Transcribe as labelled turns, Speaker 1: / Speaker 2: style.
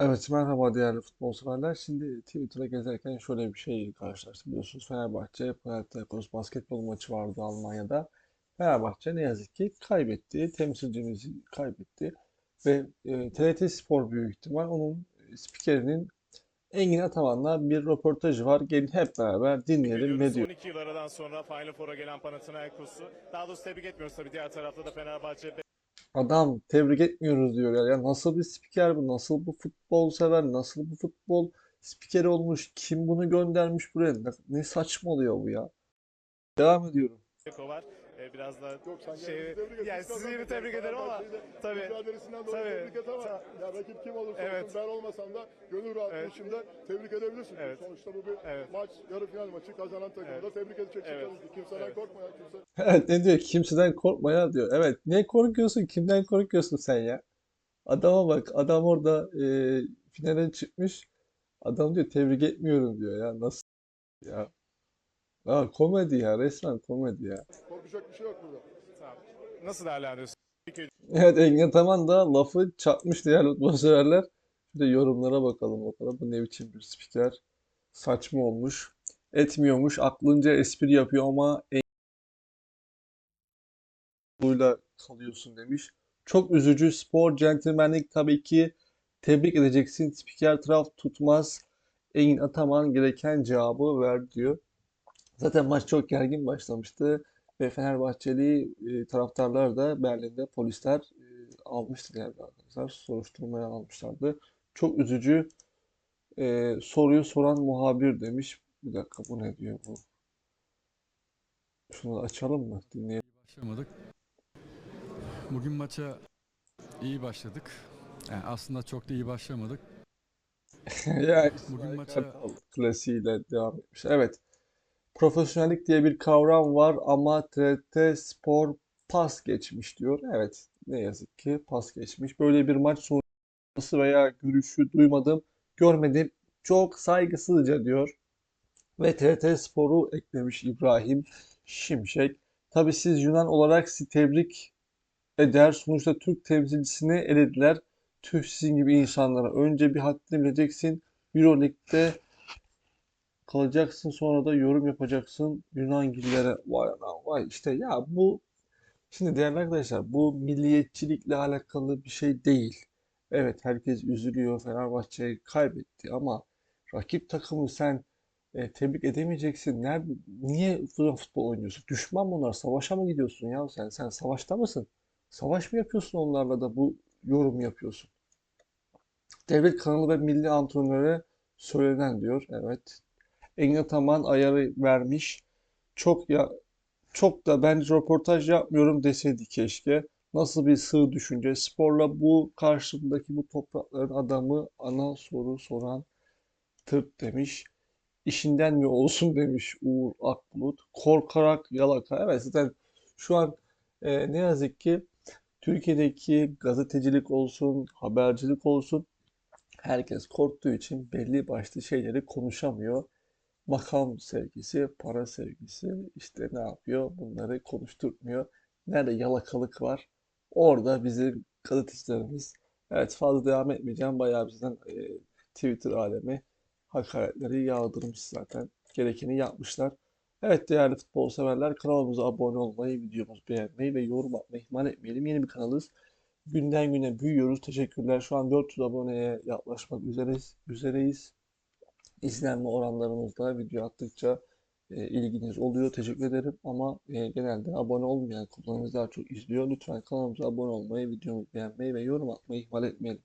Speaker 1: Evet merhaba değerli futbol severler. Şimdi Twitter'a gezerken şöyle bir şey karşılaştım. Biliyorsunuz Fenerbahçe Panathinaikos basketbol maçı vardı Almanya'da. Fenerbahçe ne yazık ki kaybetti. Temsilcimizi kaybetti. Ve e, TRT Spor büyük ihtimal onun spikerinin Engin Ataman'la bir röportajı var. Gelin hep beraber dinleyelim ne diyor.
Speaker 2: 12 yıl aradan sonra Final Four'a gelen Panathinaikos'u daha doğrusu tebrik etmiyoruz tabii diğer tarafta da Fenerbahçe
Speaker 1: Adam tebrik etmiyoruz diyor ya. Nasıl bir spiker bu? Nasıl bu futbol sever? Nasıl bu futbol spikeri olmuş? Kim bunu göndermiş buraya? Ne, ne saçmalıyor bu ya? Devam ediyorum.
Speaker 2: Var. Ee, biraz da
Speaker 3: Yok sen
Speaker 2: şey
Speaker 3: tebrik
Speaker 2: yani sizi yine tebrik ederim ama tabii
Speaker 3: Mücadelesinden dolayı
Speaker 2: tabii.
Speaker 3: tebrik et ama ya rakip kim olursa
Speaker 2: Evet.
Speaker 3: olsun ben olmasam da gönül rahatlığı
Speaker 2: Evet.
Speaker 3: içinde tebrik edebilirsin.
Speaker 2: Evet.
Speaker 3: Sonuçta bu bir
Speaker 2: Evet.
Speaker 3: maç, yarı final maçı kazanan takımı
Speaker 2: Evet.
Speaker 3: da tebrik edeceksin.
Speaker 2: Evet.
Speaker 3: Kimseden
Speaker 2: Evet.
Speaker 3: korkma ya. Kimse...
Speaker 1: Evet ne diyor? Kimseden korkma ya diyor. Evet ne korkuyorsun? Kimden korkuyorsun sen ya? Adama bak. Adam orada e, finale çıkmış. Adam diyor tebrik etmiyorum diyor ya. Nasıl ya? Ya komedi ya. Resmen komedi ya.
Speaker 3: Korkacak bir şey yok burada.
Speaker 2: Tamam. Nasıl değerlendiriyorsun?
Speaker 1: Evet Engin Ataman da lafı çakmış değerli futbol severler. Bir de yorumlara bakalım bakalım. Bu ne biçim bir spiker? Saçma olmuş. Etmiyormuş. Aklınca espri yapıyor ama Engin kalıyorsun demiş. Çok üzücü. Spor, centilmenlik tabii ki tebrik edeceksin. Spiker taraf tutmaz. Engin Ataman gereken cevabı ver diyor. Zaten maç çok gergin başlamıştı ve Fenerbahçeli e, taraftarlar da Berlin'de polisler e, almıştı yani arkadaşlar. Soruşturmaya almışlardı. Çok üzücü e, soruyu soran muhabir demiş. Bir dakika bu ne diyor bu? Şunu açalım mı? Dinleyelim.
Speaker 4: Başlamadık. Bugün maça iyi başladık. Yani aslında çok da iyi başlamadık.
Speaker 1: Yani
Speaker 4: Bugün maça-
Speaker 1: klasiğiyle devam etmiş. Evet. Profesyonellik diye bir kavram var ama TRT Spor pas geçmiş diyor. Evet. Ne yazık ki pas geçmiş. Böyle bir maç sonrası veya görüşü duymadım, görmedim. Çok saygısızca diyor. Ve TRT Spor'u eklemiş İbrahim Şimşek. Tabii siz Yunan olarak sizi tebrik eder. Sonuçta Türk temsilcisini elediler. Tüh sizin gibi insanlara. Önce bir haddini bileceksin. Euroleague'de kalacaksın sonra da yorum yapacaksın Yunangillere. Vay anam vay işte ya bu şimdi değerli arkadaşlar bu milliyetçilikle alakalı bir şey değil. Evet herkes üzülüyor Fenerbahçe kaybetti ama rakip takımı sen e, tebrik edemeyeceksin. Nerede, niye futbol, oynuyorsun? Düşman mı onlar? Savaşa mı gidiyorsun ya sen? Sen savaşta mısın? Savaş mı yapıyorsun onlarla da bu yorum yapıyorsun? Devlet kanalı ve milli antrenöre söylenen diyor. Evet. Engin Ataman ayarı vermiş. Çok ya çok da ben röportaj yapmıyorum deseydi keşke. Nasıl bir sığ düşünce. Sporla bu karşımdaki bu toprakların adamı ana soru soran tırt demiş. İşinden mi olsun demiş Uğur Akbulut. Korkarak yalaka. Evet zaten şu an e, ne yazık ki Türkiye'deki gazetecilik olsun, habercilik olsun herkes korktuğu için belli başlı şeyleri konuşamıyor. Makam sevgisi, para sevgisi işte ne yapıyor? Bunları konuşturmuyor. Nerede yalakalık var? Orada bizim gazetecilerimiz evet fazla devam etmeyeceğim. Bayağı bizden e, Twitter alemi hakaretleri yağdırmış zaten. Gerekeni yapmışlar. Evet değerli futbol severler kanalımıza abone olmayı, videomuzu beğenmeyi ve yorum atmayı ihmal etmeyelim. Yeni bir kanalız. Günden güne büyüyoruz. Teşekkürler. Şu an 400 aboneye yaklaşmak üzereyiz. üzereyiz. İzlenme oranlarımızda video attıkça e, ilginiz oluyor. Teşekkür ederim. Ama e, genelde abone olmayan kullanıcılar çok izliyor. Lütfen kanalımıza abone olmayı, videomuzu beğenmeyi ve yorum atmayı ihmal etmeyelim.